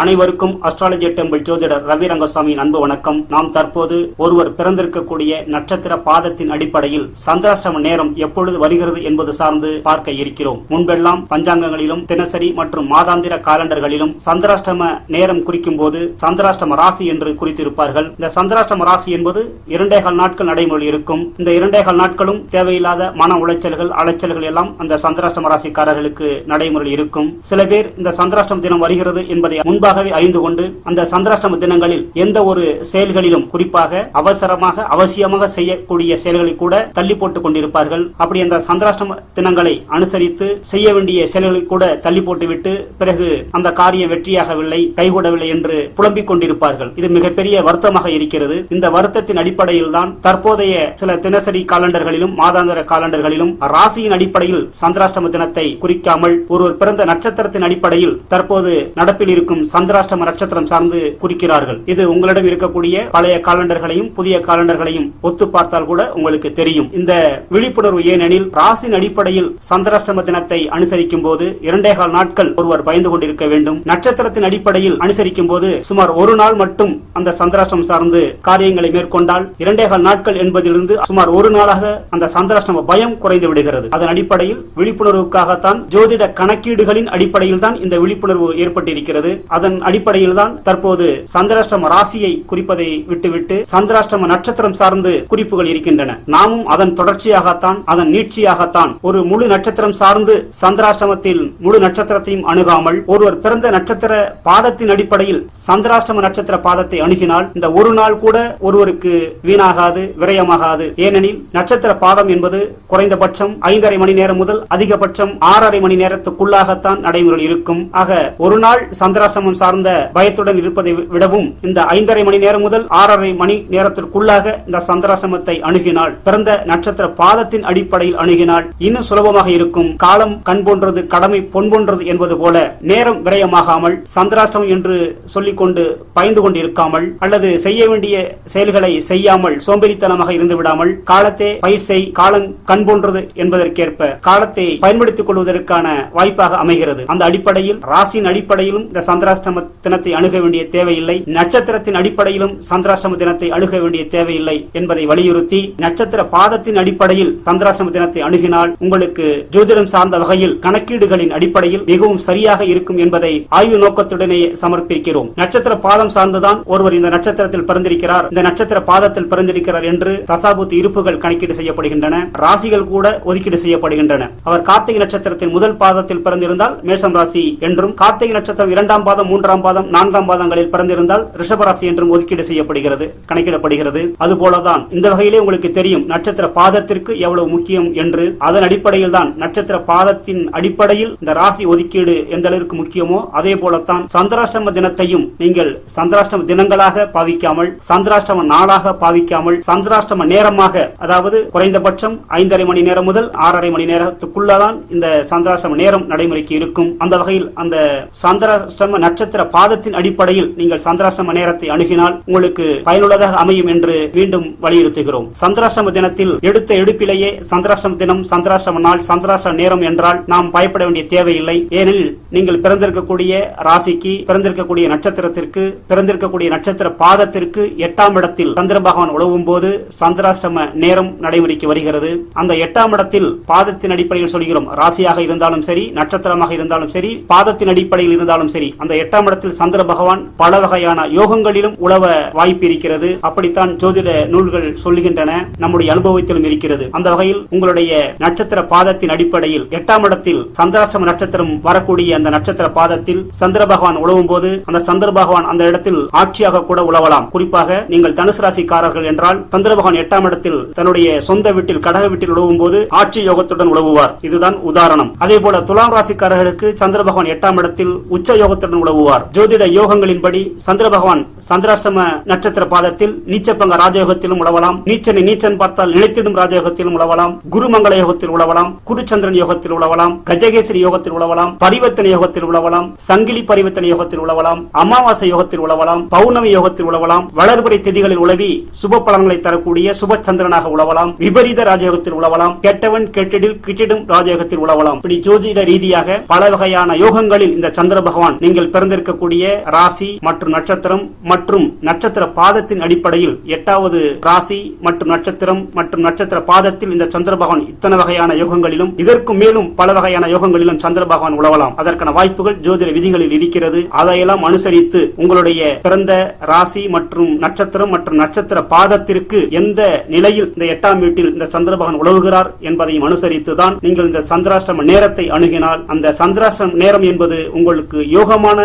அனைவருக்கும் astrology temple ஜோதிடர் ரவி ரங்கசாமியின் அன்பு வணக்கம். நாம் தற்போது ஒருவர் பிறந்திருக்கக்கூடிய நட்சத்திர பாதத்தின் அடிப்படையில் சந்திராஷ்டம நேரம் எப்பொழுது வருகிறது என்பது சார்ந்து பார்க்க இருக்கிறோம். முன்பெல்லாம் பஞ்சாங்கங்களிலும் தினசரி மற்றும் மாதாந்திர காலண்டர்களிலும் சந்திராஷ்டம நேரம் குறிக்கும் போது சந்திராஷ்டம ராசி என்று குறித்திருப்பார்கள். இந்த சந்திராஷ்டம ராசி என்பது இரண்டேகால் நாட்கள் நடைமுறை இருக்கும். இந்த இரண்டேகால் நாட்களும் தேவையில்லாத மன உளைச்சல்கள் அலைச்சல்கள் எல்லாம் அந்த சந்திராஷ்டம ராசிக்காரர்களுக்கு நடைமுறையில் இருக்கும். சில பேர் இந்த சந்திராஷ்டம தினம் வருகிறது என்பதை முன் முன்பாகவே அறிந்து கொண்டு அந்த சந்திராஷ்டம தினங்களில் எந்த ஒரு செயல்களிலும் குறிப்பாக அவசரமாக அவசியமாக செய்யக்கூடிய செயல்களை கூட தள்ளி போட்டுக் கொண்டிருப்பார்கள். அப்படி அந்த சந்திராஷ்டம தினங்களை அனுசரித்து செய்ய வேண்டிய செயல்களை கூட தள்ளி போட்டுவிட்டு பிறகு அந்த காரியம் வெற்றியாகவில்லை கைகூடவில்லை என்று புலம்பிக் கொண்டிருப்பார்கள். இது மிகப்பெரிய வருத்தமாக இருக்கிறது. இந்த வருத்தத்தின் அடிப்படையில் தான் தற்போதைய சில தினசரி காலண்டர்களிலும் மாதாந்திர காலண்டர்களிலும் ராசியின் அடிப்படையில் சந்திராஷ்டம தினத்தை குறிக்காமல் ஒருவர் பிறந்த நட்சத்திரத்தின் அடிப்படையில் தற்போது நடப்பில் இருக்கும் சந்திராஷ்டம நட்சத்திரம் சார்ந்து குறிக்கிறார்கள். இது உங்களிடம் இருக்கக்கூடிய பழைய காலண்டர்களையும் புதிய காலண்டர்களையும் ஒத்து பார்த்தால் கூட உங்களுக்கு தெரியும். இந்த விழிப்புணர்வு ஏனெனில் ராசின் அடிப்படையில் சந்திராஷ்டம தினத்தை அனுசரிக்கும் போது இரண்டே கால் நாட்கள் ஒருவர் பயந்து கொண்டிருக்க வேண்டும். நட்சத்திரத்தின் அடிப்படையில் அனுசரிக்கும் போது சுமார் ஒரு நாள் மட்டும் அந்த சந்திராஷ்டம் சார்ந்து காரியங்களை மேற்கொண்டால் இரண்டே கால் நாட்கள் என்பதிலிருந்து சுமார் ஒரு நாளாக அந்த சந்திராஷ்டம பயம் குறைந்து விடுகிறது. அதன் அடிப்படையில் விழிப்புணர்வுக்காகத்தான் ஜோதிட கணக்கீடுகளின் அடிப்படையில் தான் இந்த விழிப்புணர்வு ஏற்பட்டிருக்கிறது. அதன் அடிப்படையில் தான் தற்போது சந்திராஷ்டம ராசியை குறிப்பதை விட்டுவிட்டு சந்திராஷ்டம நட்சத்திரம் சார்ந்து குறிப்புகள் இருக்கின்றன. நாமும் அதன் தொடர்ச்சியாகத்தான் அதன் நீட்சியாகத்தான் ஒரு முழு நட்சத்திரம் சார்ந்து சந்திராஷ்டமத்தில் முழு நட்சத்திரத்தையும் அணுகாமல் ஒருவர் பிறந்த நட்சத்திர பாதத்தின் அடிப்படையில் சந்திராஷ்டம நட்சத்திர பாதத்தை அணுகினால் இந்த ஒரு நாள் கூட ஒருவருக்கு வீணாகாது விரயமாகாது. ஏனெனில் நட்சத்திர பாதம் என்பது குறைந்தபட்சம் ஐந்தரை மணி நேரம் முதல் அதிகபட்சம் ஆறரை மணி நேரத்துக்குள்ளாகத்தான் நடைமுறையில் இருக்கும். ஆக ஒரு நாள் சந்திராஷ்டமம் சார்ந்த பயத்துடன் இருப்பதை விடவும் இந்த ஐந்தரை மணி நேரம் முதல் ஆறரை மணி நேரத்திற்குள்ளாக இந்த சந்திராசிரமத்தை அணுகினால் பிறந்த நட்சத்திர பாதத்தின் அடிப்படையில் அணுகினால் இன்னும் சுலபமாக இருக்கும். காலம் கண் போன்றது கடமை பொன் போன்றது என்பது போல நேரம் விரயமாகாமல் சந்திராஷ்டமம் என்று சொல்லிக்கொண்டு பயந்து கொண்டு இருக்காமல் அல்லது செய்ய வேண்டிய செயல்களை செய்யாமல் சோம்பேறித்தனமாக இருந்து விடாமல் காலத்தை பயிர் செய் காலம் கண் போன்றது என்பதற்கேற்ப காலத்தை பயன்படுத்திக் கொள்வதற்கான வாய்ப்பாக அமைகிறது. அந்த அடிப்படையில் ராசியின் அடிப்படையிலும் இந்த சந்திராஷ்டம சந்திராஷ்டம தினத்தை அணுக வேண்டிய தேவையில்லை. நட்சத்திரத்தின் அடிப்படையிலும் சந்திராஷ்டம தினத்தை அணுக வேண்டிய தேவையில்லை என்பதை வலியுறுத்தி நட்சத்திர பாதத்தின் அடிப்படையில் சந்திராஷ்டம தினத்தை அணுகினால் உங்களுக்கு ஜோதிடம் சார்ந்த வகையில் கணக்கீடுகளின் அடிப்படையில் மிகவும் சரியாக இருக்கும் என்பதை ஆய்வு நோக்கத்துடனே சமர்ப்பிக்கிறோம். நட்சத்திர பாதம் சார்ந்துதான் ஒருவர் இந்த நட்சத்திரத்தில் பிறந்திருக்கிறார். இந்த நட்சத்திர பாதத்தில் பிறந்திருக்கிறார் என்று தசாபுத்து இருப்புகள் கணக்கீடு செய்யப்படுகின்றன. ராசிகள் கூட ஒதுக்கீடு செய்யப்படுகின்றன. அவர் கார்த்திகை நட்சத்திரத்தின் முதல் பாதத்தில் பிறந்திருந்தால் மேஷம் ராசி என்றும் கார்த்திகை நட்சத்திரம் இரண்டாம் பாதம் மூன்றாம் பாதம் நான்காம் பாதங்களில் பிறந்திருந்தால் ரிஷபராசி என்றும் ஒதுக்கீடு செய்யப்படுகிறது கணக்கிடப்படுகிறது. அதுபோலதான் இந்த வகையிலே உங்களுக்கு தெரியும் நட்சத்திர பாதத்திற்கு எவ்வளவு முக்கியம் என்று. அதன் அடிப்படையில் தான் நட்சத்திர பாதத்தின் அடிப்படையில் இந்த ராசி ஒதுக்கீடு எந்த அளவிற்கு முக்கியமோ அதே போலத்தான் சந்திராஷ்டம தினத்தையும் நீங்கள் சந்திராஷ்டம தினங்களாக பாவிக்காமல் சந்திராஷ்டம நாளாக பாவிக்காமல் சந்திராஷ்டம நேரமாக அதாவது குறைந்தபட்சம் ஐந்தரை மணி நேரம் முதல் ஆறரை மணி நேரத்துக்குள்ளதான் இந்த சந்திராஷ்டம நேரம் நடைமுறைக்கு இருக்கும். அந்த வகையில் அந்த சந்திராஷ்டம நட்சத்திர நட்சத்திர பாதத்தின் அடிப்படையில் நீங்கள் சந்திராஷ்டம நேரத்தை அணுகினால் உங்களுக்கு பயனுள்ளதாக அமையும் என்று மீண்டும் வலியுறுத்துகிறோம். சந்திராஷ்டம தினத்தில் எடுத்த எடுப்பிலேயே சந்திராஷ்டம தினம் சந்திராஷ்டம நாள் சந்திராஷ்டம நேரம் என்றால் நாம் பயப்பட வேண்டிய தேவையில்லை. ஏனெனில் நீங்கள் பிறந்திருக்கக்கூடிய ராசிக்கு பிறந்திருக்கக்கூடிய நட்சத்திரத்திற்கு பிறந்திருக்கக்கூடிய நட்சத்திர பாதத்திற்கு எட்டாம் இடத்தில் சந்திர பகவான் உழவும் போது சந்திராஷ்டம நேரம் நடைமுறைக்கு வருகிறது. அந்த எட்டாம் இடத்தில் பாதத்தின் அடிப்படையில் சொல்கிறோம். ராசியாக இருந்தாலும் சரி நட்சத்திரமாக இருந்தாலும் சரி பாதத்தின் அடிப்படையில் இருந்தாலும் சரி அந்த எட்டாம் இடத்தில் சந்திர பகவான் பல வகையான யோகங்களிலும் உழவ வாய்ப்பு இருக்கிறது அப்படித்தான் ஜோதிட நூல்கள் சொல்லுகின்றன நம்முடைய அனுபவத்திலும் இருக்கிறது. அந்த வகையில் உங்களுடைய நட்சத்திர பாதத்தின் அடிப்படையில் எட்டாம் இடத்தில் சந்திராஷ்டம நட்சத்திரம் வரக்கூடிய அந்த நட்சத்திர பாதத்தில் சந்திர பகவான் உழவும் போது அந்த சந்திர பகவான் அந்த இடத்தில் ஆட்சியாக கூட உழவலாம். குறிப்பாக நீங்கள் தனுசு ராசிக்காரர்கள் என்றால் சந்திர பகவான் எட்டாம் இடத்தில் தன்னுடைய சொந்த வீட்டில் கடக வீட்டில் உழவும் போது ஆட்சி யோகத்துடன் உழவுவார். இதுதான் உதாரணம். அதே போல துலாம் ராசிக்காரர்களுக்கு சந்திர பகவான் எட்டாம் இடத்தில் உச்ச யோகத்துடன் உழவு உழவுவார் ஜோதிட யோகங்களின்படி சந்திர பகவான் சந்திராஷ்டம நட்சத்திர பாதத்தில் நீச்சப்பங்க ராஜயோகத்திலும் உழவலாம். நீச்சனை நீச்சன் பார்த்தால் நிலைத்திடும் ராஜயோகத்திலும் உழவலாம். குருமங்கள யோகத்தில் உழவலாம். குருச்சந்திரன் யோகத்தில் உழவலாம். கஜகேசரி யோகத்தில் உழவலாம். பரிவர்த்தனை யோகத்தில் உழவலாம். சங்கிலி பரிவர்த்தனை யோகத்தில் உழவலாம். அமாவாசை யோகத்தில் உழவலாம். பௌர்ணமி யோகத்தில் உழவலாம். வளர்புரை திதிகளில் உழவி சுப பலன்களை தரக்கூடிய சுப சந்திரனாக உழவலாம். விபரீத ராஜயோகத்தில் உழவலாம். கெட்டவன் கெட்டிடில் கிட்டிடும் ராஜயோகத்தில் உழவலாம். இப்படி ஜோதிட ரீதியாக பல வகையான யோகங்களில் இந்த சந்திர பகவான் நீங்கள் பிறந்திருக்கக்கூடிய ராசி மற்றும் நட்சத்திரம் மற்றும் நட்சத்திர பாதத்தின் அடிப்படையில் எட்டாவது ராசி மற்றும் நட்சத்திரம் மற்றும் நட்சத்திர பாதத்தில் இந்த சந்திர பகவான் இத்தனை வகையான யோகங்களிலும் இதற்கு மேலும் பல வகையான யோகங்களிலும் சந்திர பகவான் உழவலாம். அதற்கான வாய்ப்புகள் ஜோதிட விதிகளில் இருக்கிறது. அதையெல்லாம் அனுசரித்து உங்களுடைய பிறந்த ராசி மற்றும் நட்சத்திரம் மற்றும் நட்சத்திர பாதத்திற்கு எந்த நிலையில் இந்த எட்டாம் வீட்டில் இந்த சந்திர பகவான் உழவுகிறார் என்பதையும் அனுசரித்து தான் நீங்கள் இந்த சந்திராஷ்டம நேரத்தை அணுகினால் அந்த சந்திராஷ்டம நேரம் என்பது உங்களுக்கு யோகமான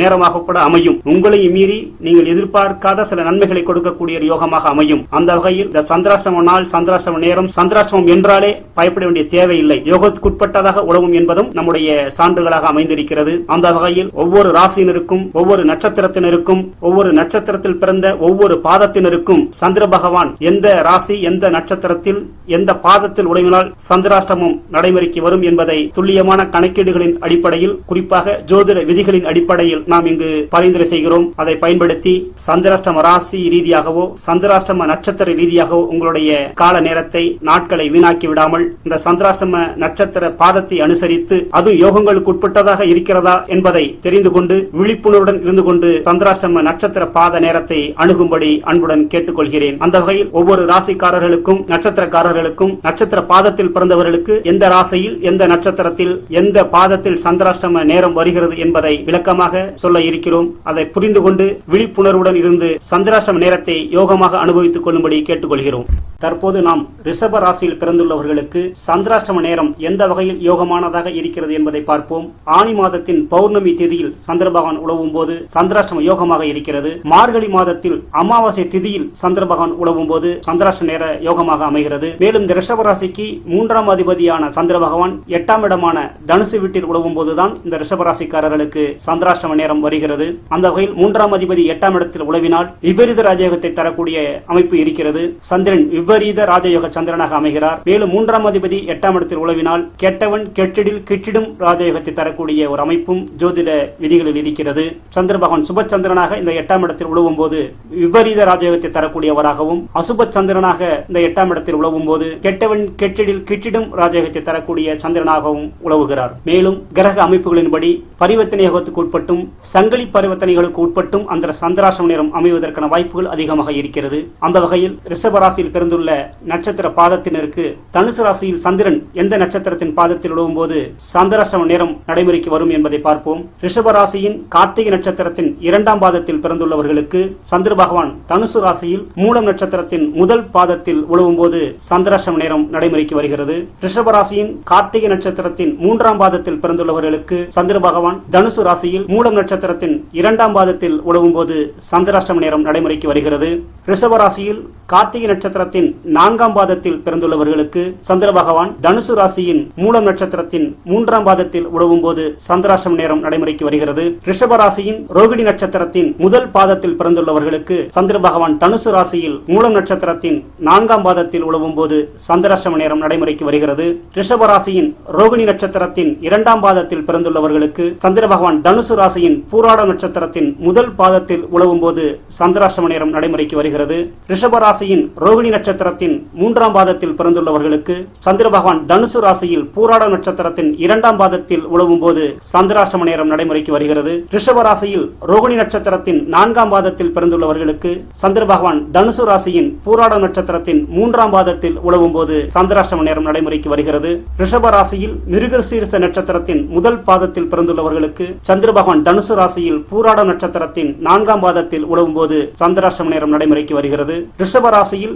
நேரமாக கூட அமையும். உங்களையும் மீறி நீங்கள் எதிர்பார்க்காத சில நன்மைகளை கொடுக்கக்கூடிய யோகமாக அமையும். அந்த வகையில் இந்த சந்திராஷ்டம நாள் சந்திராஷ்டம நேரம் சந்திராஷ்டமம் என்றாலே பயப்பட வேண்டிய தேவையில்லை. யோகத்துக்குட்பட்டதாக உழவும் என்பதும் நம்முடைய சான்றுகளாக அமைந்திருக்கிறது. அந்த வகையில் ஒவ்வொரு ராசியினருக்கும் ஒவ்வொரு நட்சத்திரத்தினருக்கும் ஒவ்வொரு நட்சத்திரத்தில் பிறந்த ஒவ்வொரு பாதத்தினருக்கும் சந்திர பகவான் எந்த ராசி எந்த நட்சத்திரத்தில் எந்த பாதத்தில் உடைவினால் சந்திராஷ்டமம் நடைமுறைக்கு வரும் என்பதை துல்லியமான கணக்கீடுகளின் அடிப்படையில் குறிப்பாக ஜோதிட விதிகளின் அடிப்படையில் நாம் இங்கு பரிந்துரை செய்கிறோம். அதை பயன்படுத்தி சந்திராஷ்டம ராசி ரீதியாகவோ சந்திராஷ்டம நட்சத்திர ரீதியாகவோ உங்களுடைய கால நேரத்தை நாட்களை வீணாக்கி விடாமல் இந்த சந்திராஷ்டம நட்சத்திர பாதத்தை அனுசரித்து அது யோகங்களுக்கு உட்பட்டதாக இருக்கிறதா என்பதை தெரிந்து கொண்டு விழிப்புணர்வுடன் இருந்து கொண்டு சந்திராஷ்டம நட்சத்திர பாத நேரத்தை அணுகும்படி அன்புடன் கேட்டுக்கொள்கிறேன். அந்த வகையில் ஒவ்வொரு ராசிக்காரர்களுக்கும் நட்சத்திரக்காரர்களுக்கும் நட்சத்திர பாதத்தில் பிறந்தவர்களுக்கு எந்த ராசியில் எந்த நட்சத்திரத்தில் எந்த பாதத்தில் சந்திராஷ்டம நேரம் வருகிறது என்பதை விளக்கமாக சொல்ல இருக்கிறோம். அதை புரிந்து கொண்டு விழிப்புணர்வுடன் இருந்து சந்திராஷ்டம நேரத்தை யோகமாக அனுபவித்துக் கொள்ளும்படி கேட்டுக்கொள்கிறோம். தற்போது நாம் ரிஷப ராசியில் பிறந்துள்ளவர்களுக்கு சந்திராஷ்டம நேரம் எந்த வகையில் யோகமானதாக இருக்கிறது என்பதை பார்ப்போம். ஆனி மாதத்தின் பௌர்ணமி திதியில் சந்திரபகவான் உழவும் போது சந்திராஷ்டம யோகமாக இருக்கிறது. மார்கழி மாதத்தில் அமாவாசை திதியில் சந்திரபகவான் உழவும் போது சந்திராஷ்டம நேர யோகமாக அமைகிறது. மேலும் இந்த ரிஷப ராசிக்கு மூன்றாம் அதிபதியான சந்திர பகவான் எட்டாம் இடமான தனுசு வீட்டில் உழவும் போதுதான் இந்த ரிஷப ராசிக்காரர்களுக்கு சந்திராஷ்டம நேரம் வருகிறது. அந்த வகையில் மூன்றாம் அதிபதி எட்டாம் இடத்தில் உழவினால் விபரீத ராஜயோகத்தை தரக்கூடிய அமைப்பு இருக்கிறது. சந்திரன் விபரீத ராஜயோக சந்திரனாக அமைகிறார். மேலும் மூன்றாம் அதிபதி எட்டாம் இடத்தில் உழவினால் கெட்டவன் கெட்டிடில் கிட்டிடும் ராஜயோகத்தை தரக்கூடிய ஒரு அமைப்பும் ஜோதிட விதிகளில் இருக்கிறது. சந்திர பகவான் சுப சந்திரனாக இந்த எட்டாம் இடத்தில் உழவும் போது விபரீத ராஜயோகத்தை தரக்கூடியவராகவும் அசுப சந்திரனாக இந்த எட்டாம் இடத்தில் உழவும் போது கெட்டவன் கெட்டிடில் கிட்டிடும் ராஜயோகத்தை தரக்கூடிய சந்திரனாகவும் உழவுகிறார். மேலும் கிரக அமைப்புகளின்படி பரிவர்த்தனை யோகத்துக்கு உட்பட்டும் சங்கிலி பரிவர்த்தனைகளுக்கு உட்பட்டும் அந்த சந்திராசிரம நேரம் அமைவதற்கான வாய்ப்புகள் அதிகமாக இருக்கிறது. அந்த வகையில் ரிஷபராசியில் அமைந்துள்ள நட்சத்திர பாதத்தினருக்கு தனுசு ராசியில் சந்திரன் எந்த நட்சத்திரத்தின் பாதத்தில் உழவும் போது சந்திராஷ்டம நேரம் நடைமுறைக்கு வரும் என்பதை பார்ப்போம். ரிஷப ராசியின் கார்த்திகை நட்சத்திரத்தின் இரண்டாம் பாதத்தில் பிறந்துள்ளவர்களுக்கு சந்திர பகவான் தனுசு ராசியில் மூலம் நட்சத்திரத்தின் முதல் பாதத்தில் உழவும் போது சந்திராஷ்டம நேரம் நடைமுறைக்கு வருகிறது. ரிஷப ராசியின் கார்த்திகை நட்சத்திரத்தின் மூன்றாம் பாதத்தில் பிறந்துள்ளவர்களுக்கு சந்திர பகவான் தனுசு ராசியில் மூலம் நட்சத்திரத்தின் இரண்டாம் பாதத்தில் உழவும் போது சந்திராஷ்டம நேரம் நடைமுறைக்கு வருகிறது. ரிஷப ராசியில் கார்த்திகை நட்சத்திரத்தின் நான்காம் பாதத்தில் பிறந்துள்ளவர்களுக்கு சந்திர பகவான் தனுசு ராசியின் மூலம் நட்சத்திரத்தின் மூன்றாம் பாதத்தில் உழவும் போது சந்திராசிரம நேரம் நடைமுறைக்கு வருகிறது. ரிஷபராசியின் ரோகிணி நட்சத்திரத்தின் முதல் பாதத்தில் பிறந்துள்ளவர்களுக்கு சந்திர பகவான் தனுசு ராசியில் மூலம் நட்சத்திரத்தின் நான்காம் பாதத்தில் உழவும் போது சந்திராசிரம நேரம் நடைமுறைக்கு வருகிறது. ரிஷபராசியின் ரோகிணி நட்சத்திரத்தின் இரண்டாம் பாதத்தில் பிறந்துள்ளவர்களுக்கு சந்திர பகவான் தனுசு ராசியின் பூராட நட்சத்திரத்தின் முதல் பாதத்தில் உழவும் போது சந்திராசிரம நேரம் நடைமுறைக்கு வருகிறது. ரிஷபராசியின் ரோகிணி நட்சத்திரத்தின் மூன்றாம் பாதத்தில் பிறந்துள்ளவர்களுக்கு சந்திர பகவான் தனுசு ராசியில் பூராட நட்சத்திரத்தின் இரண்டாம் பாதத்தில் உழவும் போது சந்திராஷ்டம நேரம் நடைமுறைக்கு வருகிறது. ரிஷப ராசியில் ரோகிணி நட்சத்திரத்தின் நான்காம் பாதத்தில் பிறந்துள்ளவர்களுக்கு சந்திர பகவான் தனுசு ராசியின் பூராட நட்சத்திரத்தின் மூன்றாம் பாதத்தில் உழவும் போது சந்திராஷ்டம நேரம் நடைமுறைக்கு வருகிறது. ரிஷப ராசியில் மிருகசீரச நட்சத்திரத்தின் முதல் பாதத்தில் பிறந்துள்ளவர்களுக்கு சந்திர பகவான் தனுசு ராசியில் பூராட நட்சத்திரத்தின் நான்காம் பாதத்தில் உழவும் போது சந்திராஷ்டம நேரம் நடைமுறைக்கு வருகிறது. ரிஷப ராசியில்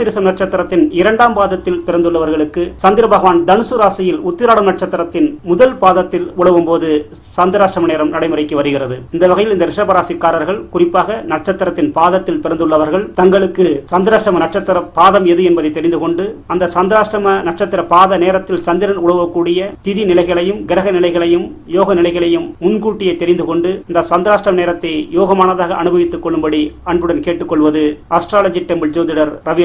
மிருகசீரிசம் நட்சத்திரத்தின் இரண்டாம் பாதத்தில் பிறந்துள்ளவர்களுக்கு சந்திர பகவான் தனுசு ராசியில் உத்திராடம் நட்சத்திரத்தின் முதல் பாதத்தில் உழவும் போது சந்திராஷ்டம நேரம் நடைமுறைக்கு வருகிறது. இந்த வகையில் இந்த ரிஷபராசிக்காரர்கள் குறிப்பாக நட்சத்திரத்தின் பாதத்தில் பிறந்துள்ளவர்கள் தங்களுக்கு சந்திராஷ்டம நட்சத்திர பாதம் எது என்பதை தெரிந்து கொண்டு அந்த சந்திராஷ்டம நட்சத்திர பாத நேரத்தில் சந்திரன் உழவக்கூடிய திதி நிலைகளையும் கிரக நிலைகளையும் யோக நிலைகளையும் முன்கூட்டியே தெரிந்து கொண்டு இந்த சந்திராஷ்டம நேரத்தை யோகமானதாக அனுபவித்துக் கொள்ளும்படி அன்புடன் கேட்டுக்கொள்வது அஸ்ட்ராலஜி டெம்பிள் ஜோதிடர் ரவி